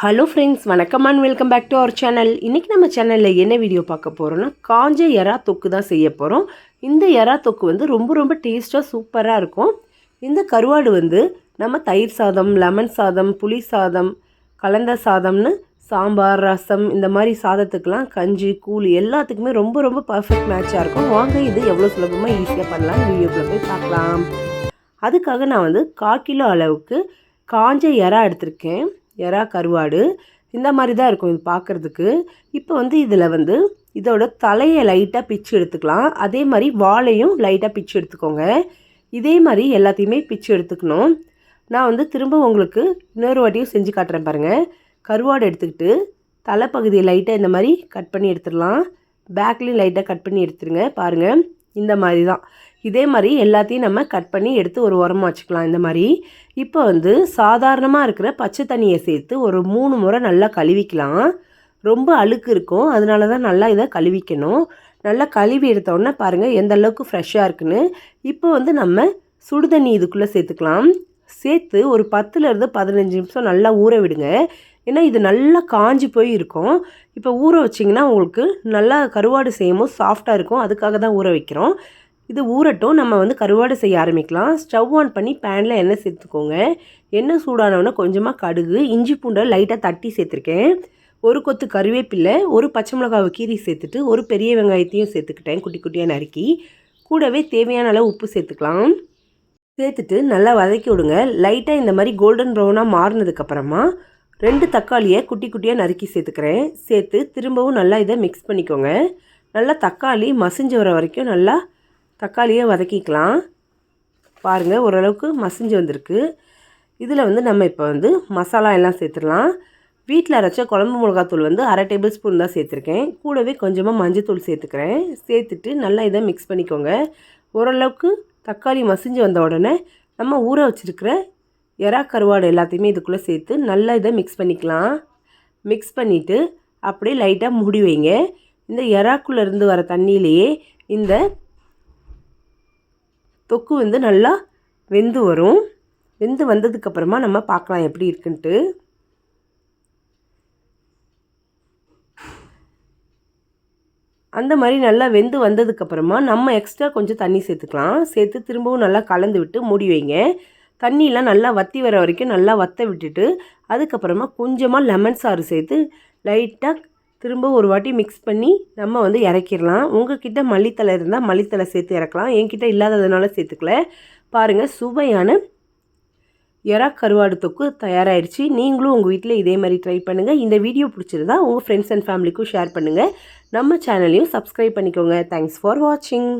Hello friends வணக்கம் and welcome back to our channel இன்றைக்கி நம்ம சேனலில் என்ன வீடியோ பார்க்க போகிறோன்னா காஞ்ச எறா தொக்கு தான் செய்ய போகிறோம் இந்த எறா தொக்கு வந்து ரொம்ப ரொம்ப டேஸ்ட்டாக சூப்பராக இருக்கும். இந்த கருவாடு வந்து நம்ம தயிர் சாதம் லெமன் சாதம் புளி சாதம் கலந்த சாதம்னு சாம்பார் ரசம் இந்த மாதிரி சாதத்துக்கெலாம் கஞ்சி கூழ் எல்லாத்துக்குமே ரொம்ப ரொம்ப பர்ஃபெக்ட் மேட்சாக இருக்கும். வாங்க இது எவ்வளோ சுலபமாக ஈஸியாக பண்ணலாம் வீடியோக்குள்ளே போய் பார்க்கலாம். அதுக்காக நான் வந்து கால் கிலோ அளவுக்கு காஞ்ச எறா எடுத்திருக்கேன். எறா கருவாடு இந்த மாதிரி தான் இருக்கும் இது பார்க்குறதுக்கு இப்போ வந்து இதில் வந்து இதோட தலையை லைட்டாக பிச்சு எடுத்துக்கலாம். அதே மாதிரி வாழையும் லைட்டாக பிச்சு எடுத்துக்கோங்க. இதே மாதிரி எல்லாத்தையுமே பிச்சு எடுத்துக்கணும். நான் வந்து திரும்ப உங்களுக்கு இன்னொரு வாட்டியும் செஞ்சு காட்டுறேன் பாருங்கள் கருவாடு எடுத்துக்கிட்டு தலைப்பகுதியை லைட்டாக இந்த மாதிரி கட் பண்ணி எடுத்துடலாம். பேக்லேயும் லைட்டாக கட் பண்ணி எடுத்துருங்க பாருங்கள் இந்த மாதிரி தான். இதே மாதிரி எல்லாத்தையும் நம்ம கட் பண்ணி எடுத்து ஒரு உரமாக வச்சுக்கலாம். இந்த மாதிரி இப்போ வந்து சாதாரணமாக இருக்கிற பச்சை தண்ணியை சேர்த்து ஒரு மூணு முறை நல்லா கழுவிக்கலாம். ரொம்ப அழுக்கு இருக்கும். அதனால தான் நல்லா இதை கழுவிக்கணும். நல்லா கழுவி எடுத்தோடனே பாருங்கள் எந்த அளவுக்கு ஃப்ரெஷ்ஷாக இருக்குன்னு. இப்போ வந்து நம்ம சுடுதண்ணி இதுக்குள்ளே சேர்த்துக்கலாம். சேர்த்து ஒரு பத்துலேருந்து பதினஞ்சு நிமிஷம் நல்லா ஊற விடுங்க. ஏன்னா இது நல்லா காஞ்சி போய் இருக்கும். இப்போ ஊற வச்சிங்கன்னா உங்களுக்கு நல்லா கருவாடு செய்யும்போது சாஃப்டாக இருக்கும். அதுக்காக தான் ஊற வைக்கிறோம். இது ஊறட்டும். நம்ம வந்து கருவாடு செய்ய ஆரம்பிக்கலாம். ஸ்டவ் ஆன் பண்ணி பேனில் எண்ணெய் சேர்த்துக்கோங்க. எண்ணெய் சூடானவுடனே கொஞ்சமாக கடுகு இஞ்சி பூண்டை லைட்டாக தட்டி சேர்த்துருக்கேன். ஒரு கொத்து கருவேப்பில்லை ஒரு பச்சை மிளகாவை கீரி சேர்த்துட்டு ஒரு பெரிய வெங்காயத்தையும் சேர்த்துக்கிட்டேன். குட்டி குட்டியாக நறுக்கி. கூடவே தேவையான அளவு உப்பு சேர்த்துக்கலாம். சேர்த்துட்டு நல்லா வதக்கி விடுங்க. லைட்டாக இந்த மாதிரி கோல்டன் ப்ரௌனாக மாறினதுக்கப்புறமா ரெண்டு தக்காளியை குட்டி குட்டியாக நறுக்கி சேர்த்துக்கிறேன். சேர்த்து திரும்பவும் நல்லா இதை மிக்ஸ் பண்ணிக்கோங்க. நல்லா தக்காளி மசிஞ்சு வர வரைக்கும் நல்லா தக்காளியை வதக்கிக்கலாம். பாருங்கள் ஓரளவுக்கு மசிஞ்சு வந்திருக்கு. இதில் வந்து நம்ம இப்போ வந்து மசாலா எல்லாம் சேர்த்துடலாம். வீட்டில் அரைச்ச குழம்பு மிளகாத்தூள் வந்து அரை டேபிள் ஸ்பூன் தான் சேர்த்துருக்கேன். கூடவே கொஞ்சமாக மஞ்சத்தூள் சேர்த்துக்கிறேன். சேர்த்துட்டு நல்லா இதை மிக்ஸ் பண்ணிக்கோங்க. ஓரளவுக்கு தக்காளி மசிஞ்சு வந்த உடனே நம்ம ஊற வச்சுருக்கிற எறா கருவாடு எல்லாத்தையுமே இதுக்குள்ளே சேர்த்து நல்லா இதை மிக்ஸ் பண்ணிக்கலாம். மிக்ஸ் பண்ணிவிட்டு அப்படியே லைட்டாக மூடி வைங்க. இந்த எறாக்குள்ளேருந்து வர தண்ணியிலேயே இந்த தொக்கு வந்து நல்லா வெந்து வரும். வெந்து வந்ததுக்கப்புறமா நம்ம பார்க்கலாம் எப்படி இருக்குன்ட்டு. அந்த மாதிரி நல்லா வெந்து வந்ததுக்கப்புறமா நம்ம எக்ஸ்ட்ரா கொஞ்சம் தண்ணி சேர்த்துக்கலாம். சேர்த்து திரும்பவும் நல்லா கலந்து விட்டு மூடி வைங்க. தண்ணியெலாம் நல்லா வற்றி வர வரைக்கும் நல்லா வற்ற விட்டுட்டு அதுக்கப்புறமா கொஞ்சமாக லெமன் சாறு சேர்த்து லைட்டாக திரும்ப ஒரு வாட்டி மிக்ஸ் பண்ணி நம்ம வந்து இறக்கிடலாம். உங்ககிட்ட மல்லித்தலை இருந்தால் மல்லித்தலை சேர்த்து இறக்கலாம். என்கிட்ட இல்லாததுனால சேர்த்துக்கல. பாருங்கள் சுவையான எறா கருவாடு தொக்கு தயாராகிடுச்சு நீங்களும் உங்கள் வீட்டில் இதே மாதிரி ட்ரை பண்ணுங்கள் இந்த வீடியோ பிடிச்சிருந்தா உங்கள் ஃப்ரெண்ட்ஸ் அண்ட் ஃபேமிலிக்கும் ஷேர் பண்ணுங்கள் நம்ம சேனலையும் சப்ஸ்கிரைப் பண்ணிக்கோங்க. தேங்க்ஸ் ஃபார் வாட்சிங்